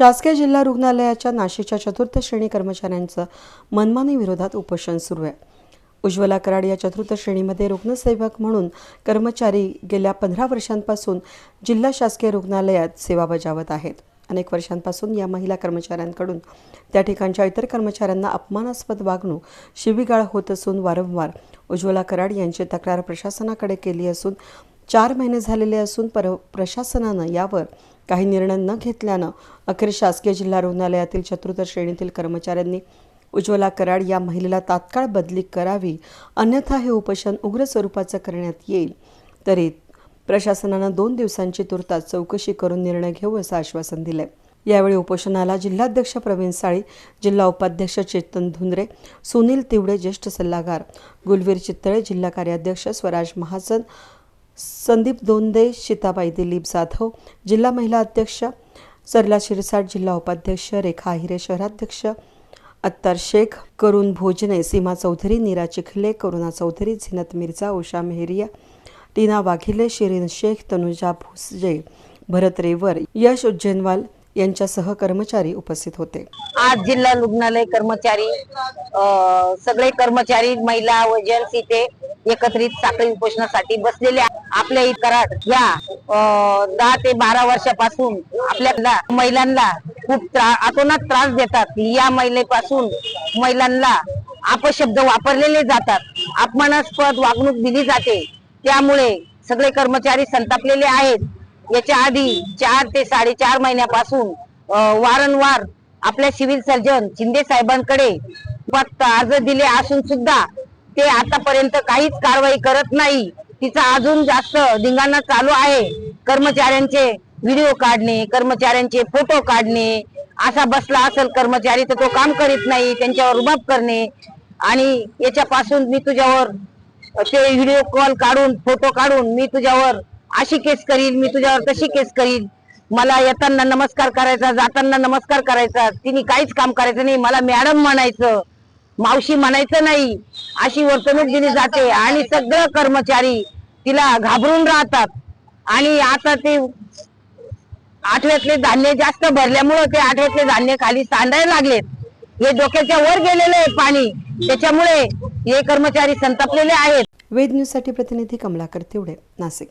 शासकीय जिल्हा रुग्णालयाच्या नाशिकच्या चतुर्थ श्रेणी कर्मचाऱ्यांचं मनमानी विरोधात उपोषण सुरू आहे. उज्ज्वला कराड या चतुर्थ श्रेणीमध्ये रुग्णसेवक म्हणून कर्मचारी गेल्या पंधरा वर्षांपासून जिल्हा शासकीय रुग्णालयात सेवा बजावत आहेत. अनेक वर्षांपासून या महिला कर्मचाऱ्यांकडून त्या ठिकाणच्या इतर कर्मचाऱ्यांना अपमानास्पद वागणूक शिवीगाळ होत असून वारंवार उज्ज्वला कराड यांची तक्रार प्रशासनाकडे केली असून चार महिने झालेले असून पर प्रशासनानं यावर काही निर्णय न घेतल्यानं अखेर शासकीय जिल्हा रुग्णालयातील चतुर्थ श्रेणीतील कर्मचाऱ्यांनी उज्ज्वला कराड या महिलेला तात्काळ बदली करावी अन्यथा हे उपोषण उग्र स्वरूपाचं करण्यात येईल. तरी प्रशासनानं दोन दिवसांची तुर्तास चौकशी करून निर्णय घेऊ असं आश्वासन दिलंय. यावेळी उपोषणाला जिल्हाध्यक्ष प्रवीण साळी जिल्हा उपाध्यक्ष चेतन धुंद्रे सुनील तिवडे ज्येष्ठ सल्लागार गुलवीर चित्तळे जिल्हा कार्याध्यक्ष स्वराज महाजन संदीप दोंदे सीताबाई दिलीप जाधव जिल्हा महिला अध्यक्ष सरला शिरसाट जिल्हा उपाध्यक्ष रेखा हिरे शहराध्यक्ष अत्तार शेख करुण भोजने सीमा चौधरी नीरा चिखले करुणा चौधरी झिनत मिर्झा उषा मेहरिया टीना वाघिले शिरीन शेख तनुजा भुसजे भरत रेवर यश उज्जैनवाल यांच्यासह कर्मचारी उपस्थित होते. आज जिल्हा रुग्णालय कर्मचारी सगळे कर्मचारी महिला व जेंट्स इथे एकत्रित साखळी उपोषणासाठी बसलेले आपल्या कराड या दहा ते बारा वर्षापासून आपल्याला महिलांना खूप त्रास अतोनात त्रास देतात. या महिलेपासून महिलांना अपशब्द वापरलेले जातात. अपमानास्पद वागणूक दिली जाते. त्यामुळे सगळे कर्मचारी संतापलेले आहेत. याच्या आधी चार ते साडेचार महिन्यापासून वारंवार आपल्या सिव्हिल सर्जन शिंदे साहेबांकडे फक्त अर्ज दिले असून सुद्धा ते आतापर्यंत काहीच कारवाई करत नाही. तिचा अजून जास्त धिंगाणा चालू आहे. कर्मचाऱ्यांचे व्हिडिओ काढणे कर्मचाऱ्यांचे फोटो काढणे असा बसला असेल कर्मचारी तर तो काम करीत नाही त्यांच्यावर रुबाब करणे. आणि याच्यापासून मी तुझ्यावर ते व्हिडिओ कॉल काढून फोटो काढून मी तुझ्यावर अशी केस करील मी तुझ्यावर तशी केस करील मला येताना नमस्कार करायचा जाताना नमस्कार करायचा तिने काहीच काम करायचं नाही. मला मॅडम म्हणायचं मावशी म्हणायचं नाही. अशी वर्तणूक दिली जाते आणि सगळं कर्मचारी तिला घाबरून राहतात. आणि आता ते आठव्यातले धान्य जास्त भरल्यामुळं ते आठव्यातले धान्य खाली सांडायला लागलेत. हे डोक्याच्या वर गेलेलं आहे पाणी. त्याच्यामुळे हे कर्मचारी संतापलेले आहेत. वेद न्यूजसाठी प्रतिनिधी कमलाकर तेवढे नाशिक.